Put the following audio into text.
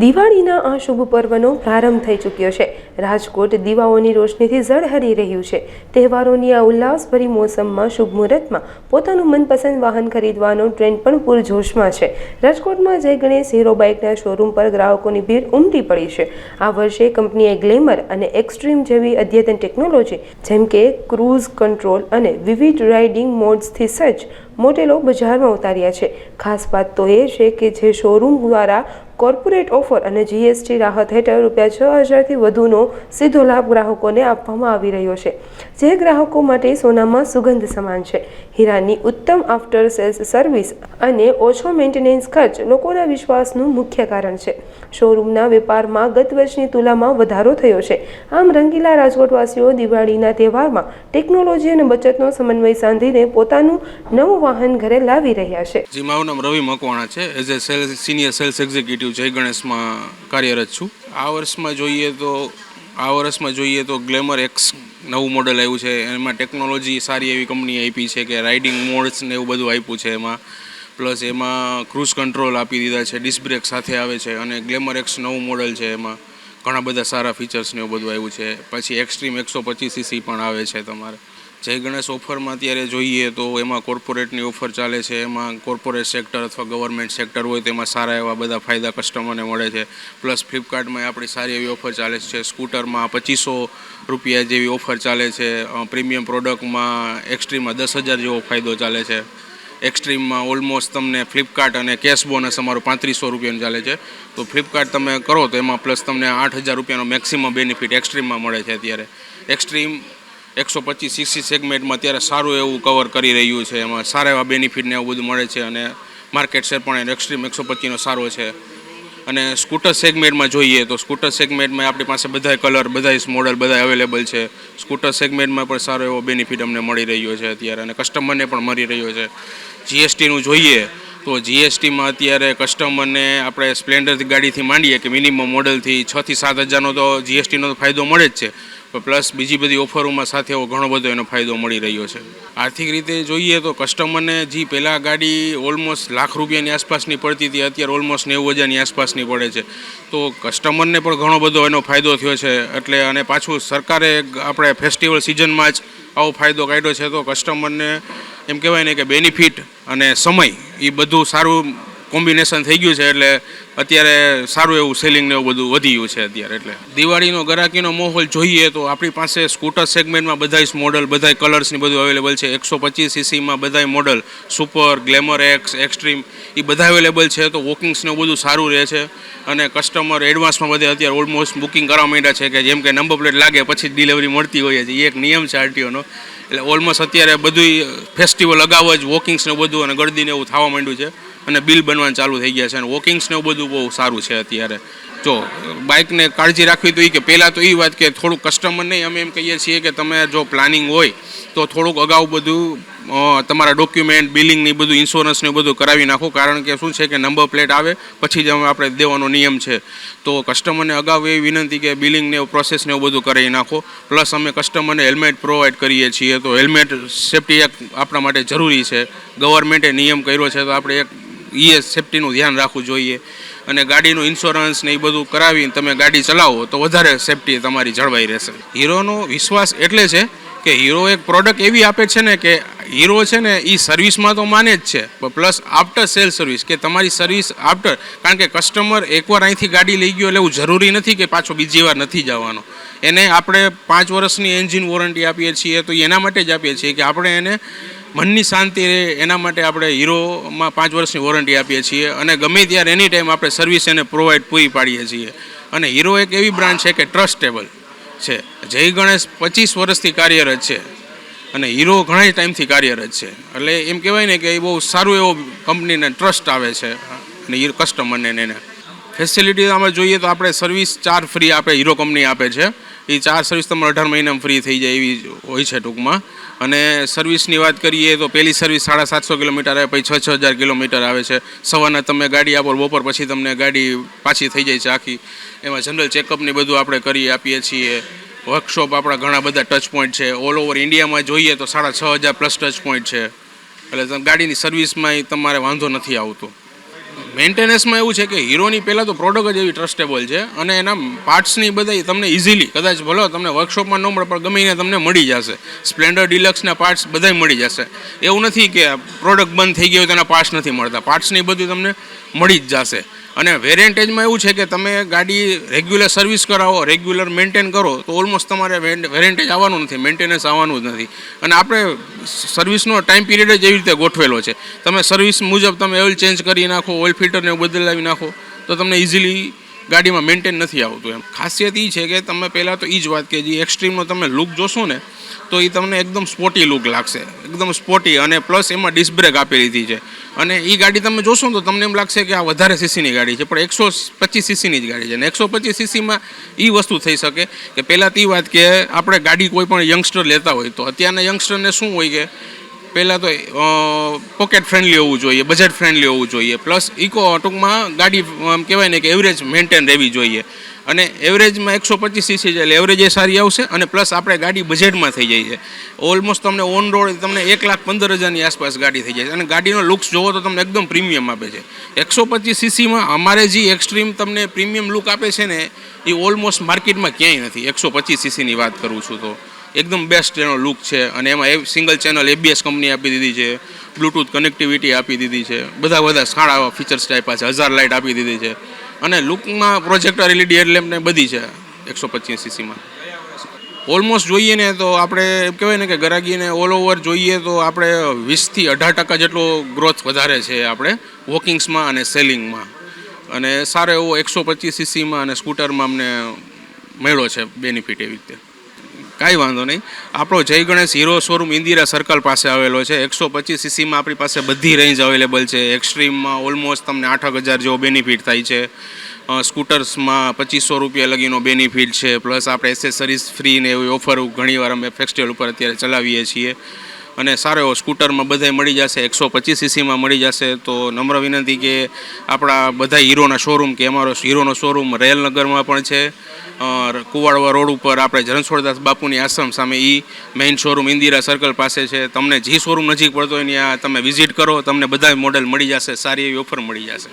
દિવાળીના આ શુભ પર્વનો પ્રારંભ થઈ ચૂક્યો છે. રાજકોટ દીવાઓની રોશનીથી ઝળહળી રહ્યું છે. તહેવારોની આ ઉલ્લાસભરી મોસમમાં શુભ મુહૂર્તમાં પોતાનું મનપસંદ વાહન ખરીદવાનો ટ્રેન્ડ પણ પૂરજોશમાં છે. રાજકોટમાં જય ગણેશ હીરો બાઇકના શોરૂમ પર ગ્રાહકોની ભીડ ઉમટી પડી છે. આ વર્ષે કંપનીએ ગ્લેમર અને એક્સ્ટ્રીમ જેવી અદ્યતન ટેકનોલોજી, જેમ કે ક્રૂઝ કંટ્રોલ અને વિવિધ રાઇડિંગ મોડ્સથી સજ્જ મોડેલો બજારમાં ઉતાર્યા છે. ખાસ વાત તો એ છે કે જે શોરૂમ દ્વારા કોર્પોરેટ ઓફર અને જીએસટી રાહત હેઠળ રૂપિયા છ હજારથી વધુનો સીધો લાભ ગ્રાહકોને આપવામાં આવી રહ્યો છે. જે ગ્રાહકો માટે સોનામાં સુગંધ સમાન છે. હીરાની ઉત્તમ આફ્ટર સેલ્સ સર્વિસ અને ઓછો મેન્ટેનન્સ ખર્ચ લોકોના વિશ્વાસનું મુખ્ય કારણ છે. શોરૂમના વેપારમાં ગત વર્ષની તુલનામાં વધારો થયો છે. આમ રંગીલા રાજકોટવાસીઓ દિવાળીના તહેવારમાં ટેકનોલોજી અને બચતનો સમન્વય સાંધીને પોતાનું નવું વાહન ઘરે લાવી રહ્યા છે. મકવાણા છે. As a sales senior sales executive Jay ગણેશમાં કાર્યરત છું. આ વર્ષમાં જોઈએ તો, આ વર્ષમાં જોઈએ તો ગ્લેમર એક્સ નવું મોડલ આવ્યું છે. એમાં ટેકનોલોજી સારી એવી કંપની આપી છે કે રાઇડિંગ મોડ્સ ને એવું બધું આપ્યું છે એમાં. પ્લસ એમાં ક્રૂઝ કંટ્રોલ આપી દીધા છે ડિસ્ક બ્રેક સાથે આવે છે અને ગ્લેમર એક્સ નવું મોડલ છે એમાં. ઘણા બધા સારા ફીચર્સ ને એવું બધું આવ્યું છે. પછી એક્સ્ટ્રીમ એકસો પચીસ સીસી પણ આવે છે તમારે. જય ગણેશ ઓફરમાં અત્યારે જોઈએ તો એમાં કોર્પોરેટની ઓફર ચાલે છે, એમાં કોર્પોરેટ સેક્ટર અથવા ગવર્મેન્ટ સેક્ટર હોય તેમાં સારા એવા બધા ફાયદા કસ્ટમરને મળે છે. પ્લસ ફ્લિપકાર્ટમાં આપણી સારી એવી ઓફર ચાલે છે, સ્કૂટરમાં પચીસો રૂપિયા જેવી ઓફર ચાલે છે પ્રીમિયમ પ્રોડક્ટમાં એક્સ્ટ્રીમમાં દસ હજાર જેવો ફાયદો ચાલે છે. એક્સ્ટ્રીમમાં ઓલમોસ્ટ તમને ફ્લિપકાર્ટ અને કેશ બોનસ અમારું પાંત્રીસો રૂપિયાનું ચાલે છે. તો ફ્લિપકાર્ટ તમે કરો તો એમાં પ્લસ તમને આઠ હજાર રૂપિયાનો મેક્સિમમ બેનિફિટ એક્સ્ટ્રીમમાં મળે છે અત્યારે. એક્સ્ટ્રીમ એકસો પચીસ સીસી સેગમેન્ટમાં અત્યારે સારું એવું કવર કરી રહ્યું છે. એમાં સારા એવા બેનિફિટ ને એવું બધું મળે છે અને માર્કેટ શેર પણ એક્સ્ટ્રીમ એકસો પચીસનો સારો છે. અને સ્કૂટર સેગમેન્ટમાં જોઈએ તો સ્કૂટર સેગમેન્ટમાં આપણી પાસે બધાય કલર બધાય મોડલ બધા અવેલેબલ છે. સ્કૂટર સેગમેન્ટમાં પણ સારો એવો બેનિફિટ અમને મળી રહ્યો છે અત્યારે અને કસ્ટમરને પણ મળી રહ્યો છે. જીએસટીનું જોઈએ તો જીએસટીમાં અત્યારે કસ્ટમરને આપણે સ્પ્લેન્ડર ગાડીથી માંડીએ કે મિનિમમ મોડલથી છથી સાત હજારનો તો જીએસટીનો ફાયદો મળે જ છે. પ્લસ બીજી બધી ઓફરોમાં સાથે ઘણો બધો એનો ફાયદો મળી રહ્યો છે. આર્થિક રીતે જોઈએ તો કસ્ટમરને જે પહેલાં ગાડી ઓલમોસ્ટ લાખ રૂપિયાની આસપાસની પડતી હતી, અત્યારે ઓલમોસ્ટ નેવું હજારની આસપાસની પડે છે. તો કસ્ટમરને પણ ઘણો બધો એનો ફાયદો થયો છે. એટલે અને પાછું સરકારે આપણે ફેસ્ટિવલ સિઝનમાં જ આવો ફાયદો કાઢ્યો છે તો કસ્ટમરને એમ કહેવાય ને કે બેનિફિટ અને સમય એ બધું સારું કોમ્બિનેશન થઈ ગયું છે એટલે અત્યારે સારું એવું સેલિંગ ને એવું બધું વધી ગયું છે અત્યારે એટલે. દિવાળીનો, ગરાકીનો માહોલ જોઈએ તો આપણી પાસે સ્કૂટર સેગમેન્ટમાં બધાય મોડલ બધાય કલર્સની બધું અવેલેબલ છે. એકસો પચીસ સીસીમાં બધાય model super glamour X Xtreme એ બધા અવેલેબલ છે તો વોકિંગ્સને બધું સારું રહે છે. અને કસ્ટમર એડવાન્સમાં બધે અત્યારે ઓલમોસ્ટ બુકિંગ કરવા માંડ્યા છે કે જેમ કે નંબર પ્લેટ લાગે પછી જ ડિલિવરી મળતી હોય છે. એ એક નિયમ છે આરટીઓનો. એટલે ઓલમોસ્ટ અત્યારે બધું ફેસ્ટિવલ અગાઉ જ વોકિંગ્સને બધું અને ગળદીને એવું થવા માંડ્યું છે. અને બિલ બનવાનું ચાલુ થઈ ગયા છે અને વોકિંગ્સ ને એવું બધું બહુ સારું છે અત્યારે. જો, બાઇકને કાળજી રાખવી તો એ કે, પહેલાં તો એ વાત કે થોડુંક કસ્ટમર નહીં અમે એમ કહીએ છીએ કે તમે જો પ્લાનિંગ હોય, તો થોડુંક અગાઉ બધું તમારા ડોક્યુમેન્ટ બિલિંગ ને બધું ઇન્સ્યોરન્સ ને બધું કરાવી નાખો. કારણ કે શું છે કે નંબર પ્લેટ આવે, પછી જ આપણે દેવાનો નિયમ છે. તો કસ્ટમરને અગાઉ એવી વિનંતી કે બિલિંગ ને પ્રોસેસ ને એવું બધું કરાવી નાખો. પ્લસ અમે કસ્ટમરને હેલ્મેટ પ્રોવાઈડ કરીએ છીએ. તો હેલ્મેટ સેફટી એક આપણા માટે જરૂરી છે. ગવર્મેન્ટે નિયમ કર્યો છે, તો આપણે એક એ સેફટીનું ધ્યાન રાખવું જોઈએ. અને ગાડીનું ઇન્સ્યોરન્સ ને એ બધું કરાવીને તમે ગાડી ચલાવો તો વધારે સેફટી તમારી જળવાઈ રહેશે. હીરોનો વિશ્વાસ એટલે છે કે હીરો એક પ્રોડક્ટ એવી આપે છે ને કે હીરો છે ને એ સર્વિસમાં તો માને જ છે. પ્લસ આફ્ટર સેલ સર્વિસ કે તમારી સર્વિસ આફ્ટર કારણ કે કસ્ટમર એકવાર અહીંથી ગાડી લઈ ગયો એટલે એવું જરૂરી નથી કે પાછો બીજી વાર નથી જવાનો. એને આપણે પાંચ વર્ષની એન્જિન વોરંટી આપીએ છીએ તો એના માટે જ આપીએ છીએ કે આપણે એને મનની શાંતિ રહે, એના માટે આપણે હીરોમાં પાંચ વર્ષની વોરંટી આપીએ છીએ અને ગમે ત્યારે એની ટાઈમ આપણે સર્વિસ એને પ્રોવાઈડ પૂરી પાડીએ છીએ. અને હીરો એક એવી બ્રાન્ડ છે કે ટ્રસ્ટેબલ છે. જય ગણેશ પચીસ વર્ષથી કાર્યરત છે અને હીરો ઘણા ટાઈમથી કાર્યરત છે. એટલે એમ કહેવાય ને કે એ બહુ સારું એવો કંપનીને ટ્રસ્ટ આવે છે અને કસ્ટમરને એને. ફેસિલિટી આમાં જોઈએ તો આપણે સર્વિસ ચાર ફ્રી આપણે હીરો કંપની આપે છે. એ ચાર સર્વિસ તમારે અઢાર મહિનામાં ફ્રી થઈ જાય એવી હોય છે ટૂંકમાં. અને સર્વિસની વાત કરીએ તો પહેલી સર્વિસ સાડા સાતસો કિલોમીટર આવે, પછી છ છ હજાર કિલોમીટર આવે છે. સવારના તમે ગાડી આપો બપોર પછી તમને ગાડી પાછી થઈ જાય છે આખી. એમાં જનરલ ચેકઅપને બધું આપણે કરી આપીએ છીએ. વર્કશોપ આપણા ઘણા બધા ટચ પોઈન્ટ છે. ઓલ ઓવર ઇન્ડિયામાં જોઈએ તો સાડા છ હજાર પ્લસ ટચ પોઈન્ટ છે. એટલે ગાડીની સર્વિસમાં તમારે વાંધો નથી આવતો. મેન્ટેનન્સમાં એવું છે કે હીરોની પહેલાં તો પ્રોડક્ટ જ એવી ટ્રસ્ટેબલ છે અને એના પાર્ટ્સની બધા તમને ઇઝીલી કદાચ ભલો તમને વર્કશોપમાં ન મળે, પણ ગમે તમને મળી જશે. સ્પ્લેન્ડર ડિલક્સના પાર્ટ્સ બધાય મળી જશે. એવું નથી કે પ્રોડક્ટ બંધ થઈ ગયો તેના પાર્ટ્સ નથી મળતા. પાર્ટ્સની બધું તમને મળી જ જશે. અને વેરેન્ટેજમાં એવું છે કે તમે ગાડી રેગ્યુલર સર્વિસ કરાવો રેગ્યુલર મેન્ટેન કરો, તો ઓલમોસ્ટ તમારે વેરેન્ટેજ આવવાનું નથી મેન્ટેનન્સ આવવાનું જ નથી. અને આપણે સર્વિસનો ટાઈમ પિરિયડ જ એવી રીતે ગોઠવેલો છે. તમે સર્વિસ મુજબ તમે ઓઇલ ચેન્જ કરી નાખો ઓઇલ ફિલ્ટરને બદલાવી નાખો, તો તમને ઇઝીલી ગાડીમાં મેન્ટેન નથી આવતું એમ. ખાસિયત એ છે કે તમે પહેલાં તો એ જ વાત કે જે એક્સ્ટ્રીમનો તમે લુક જોશો ને, તો એ તમને એકદમ સ્પોટી લુક લાગશે. એકદમ સ્પોટી અને પ્લસ એમાં ડિસ્ક બ્રેક આપી દીધી છે. અને એ ગાડી તમે જોશો તો તમને એમ લાગશે કે આ વધારે સીસીની ગાડી છે, પણ એકસો પચીસ સીસીની જ ગાડી છે. અને એકસો પચીસ સીસીમાં એ વસ્તુ થઈ શકે કે પહેલાં તો વાત કે આપણે ગાડી કોઈ પણ યંગસ્ટર લેતા હોય તો. અત્યારના યંગસ્ટરને શું હોય કે પહેલાં તો પોકેટ ફ્રેન્ડલી હોવું જોઈએ બજેટ ફ્રેન્ડલી હોવું જોઈએ. પ્લસ ઇકો ટૂંકમાં ગાડી, આમ કહેવાય ને કે એવરેજ મેન્ટેન રહેવી જોઈએ. અને એવરેજમાં એકસો પચીસ સીસી છે, એટલે એવરેજ એ સારી આવશે અને પ્લસ આપણે ગાડી બજેટમાં થઈ જાય છે. ઓલમોસ્ટ તમને ઓન રોડ તમને એક લાખ પંદર હજારની આસપાસ ગાડી થઈ જાય છે. અને ગાડીનો લુક્સ જોવો તો તમને એકદમ પ્રીમિયમ આપે છે. એકસો પચીસ સીસીમાં અમારે જે એક્સ્ટ્રીમ તમને પ્રીમિયમ લુક આપે છે ને, એ ઓલમોસ્ટ માર્કેટમાં ક્યાંય નથી. એકસો પચીસ સીસીની વાત કરું છું તો. એકદમ બેસ્ટ એનો લુક છે. અને એમાં એ સિંગલ ચેનલ એબીએસ કંપની આપી દીધી છે. બ્લૂટૂથ કનેક્ટિવિટી આપી દીધી છે. બધા બધા સારા ફીચર્સ ટાઈપ છે. હજાર લાઇટ આપી દીધી છે. અને લુકમાં પ્રોજેક્ટર એલઈડી ને બધી છે. એકસો પચીસ સીસીમાં ઓલમોસ્ટ જોઈએ ને તો આપણે કહેવાય ને કે ગરાગીને ઓલ ઓવર જોઈએ તો આપણે વીસથી અઢાર ટકા જેટલો ગ્રોથ વધારે છે આપણે વોકિંગ્સમાં અને સેલિંગમાં અને સારો એવો એકસો પચીસ સીસીમાં અને સ્કૂટરમાં અમને મળ્યો છે બેનિફિટ એવી રીતે. કાંઈ વાંધો નહીં. આપણો Jay Ganesh Hero showroom Indira circle પાસે આવેલો છે. એકસો પચીસ સીસીમાં આપણી પાસે બધી રેન્જ અવેલેબલ છે. એક્સ્ટ્રીમમાં ઓલમોસ્ટ તમને આઠ હજાર જેવો બેનિફિટ થાય છે. સ્કૂટર્સમાં પચીસો રૂપિયા લગીનો બેનિફિટ છે. પ્લસ આપણે એસેસરીઝ ફ્રી ને એવી ઓફર ઘણીવાર અમે ફેસ્ટિવલ ઉપર અત્યારે ચલાવીએ છીએ. અને સારો એવો સ્કૂટરમાં બધાય મળી જશે, એકસો પચીસ સીસીમાં મળી જશે. તો નમ્ર વિનંતી કે આપણા બધા હીરોના શોરૂમ કે અમારો હીરોનો શોરૂમ રેલનગરમાં પણ છે. કુવાડવા રોડ ઉપર આપણે જરણછોડદાસ બાપુની આશ્રમ સામે એ મેઇન શોરૂમ ઇન્દિરા સર્કલ પાસે છે. તમને જે શોરૂમ નજીક પડતો હોય ત્યાં તમે વિઝિટ કરો, તમને બધા મોડેલ મળી જશે, સારી એવી ઓફર મળી જશે.